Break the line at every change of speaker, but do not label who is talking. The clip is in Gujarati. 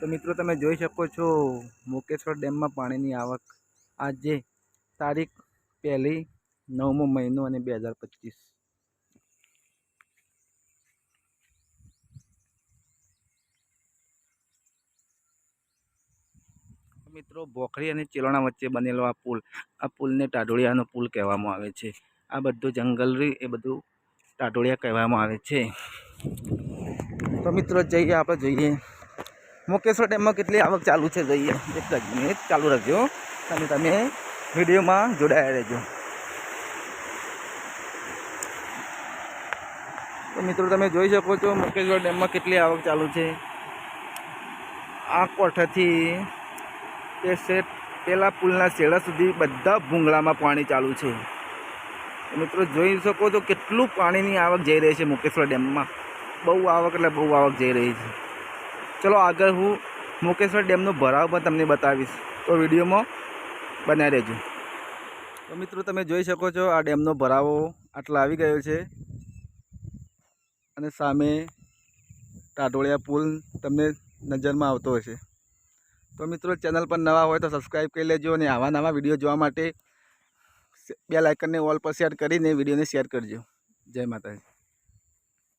તો મિત્રો તમે જોઈ શકો છો, મુકેશ્વર ડેમમાં પાણીની આવક આજે તારીખ પહેલી નવમો મહિનો અને બે હજાર પચીસ. મિત્રો બોખરી અને ચિલોણા વચ્ચે બનેલો આ પુલ, આ પુલને ટાઢોળિયાનો પુલ કહેવામાં આવે છે. આ બધું જંગલ રહ્યું એ બધું ટાઢોળિયા કહેવામાં આવે છે. તો મિત્રો, જઈએ, આપણે જોઈએ. મુકેશ્વર ડેમમાં કેટલી આવક ચાલુ છે જોઈએ. એક જ મિનિટ ચાલુ રાખજો. અને તમે વિડીયોમાં જોડાયા રહેજો. તો મિત્રો, તમે જોઈ શકો છો મુકેશ્વર ડેમમાં કેટલી આવક ચાલુ છે. આ કોઠાથી તે સેટ પેલા પુલના છેડા સુધી બધા ભૂંગળામાં પાણી ચાલુ છે. મિત્રો, જોઈ શકો છો કેટલું પાણીની આવક જઈ રહી છે મુકેશ્વર ડેમમાં. બહુ આવક એટલે બહુ આવક જઈ રહી છે. ચલો આગળ હું મુકેશ્વર ડેમનો ભરાવ પણ તમને બતાવીશ. તો વિડીયોમાં બનાવી રહેજો. તો મિત્રો તમે જોઈ શકો છો આ ડેમનો ભરાવો આટલા આવી ગયો છે. અને સામે ટાટોળિયા પુલ તમને નજરમાં આવતો હશે. તો મિત્રો ચેનલ પર નવા હોય તો સબસ્ક્રાઈબ કરી લેજો અને આવા નવા વીડિયો જોવા માટે બે લાઇકનને ઓલ પર શેર કરીને વિડીયોને શેર કરજો. જય માતાજી.